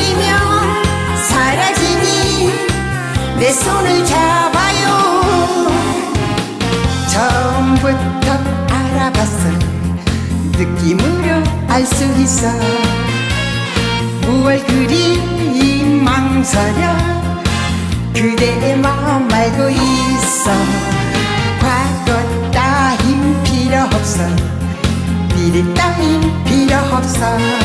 버리며 사라지니 내 손을 잡아요. 처음부터 알아봤어 느낌으로 알 수 있어. 무얼 그리 망설여 그대의 마음 알고 있어. 과거 따윈 필요 없어. 미래 따윈 필요 없어.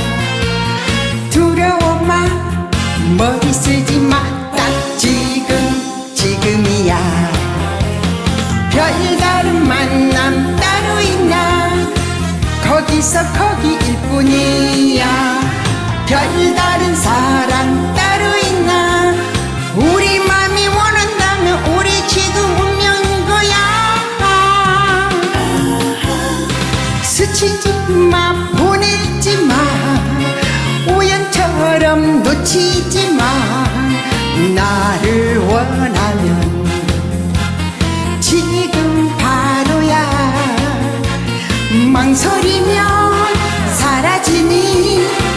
별다른 만남 따로 있나 거기서 거기일 뿐이야. 별다른 사랑 따로 있나 우리 맘이 원한다면 우리 지금 운명인 거야. 스치지 마 보내지 마. 우연처럼 놓치지 마 망설이면 사라지니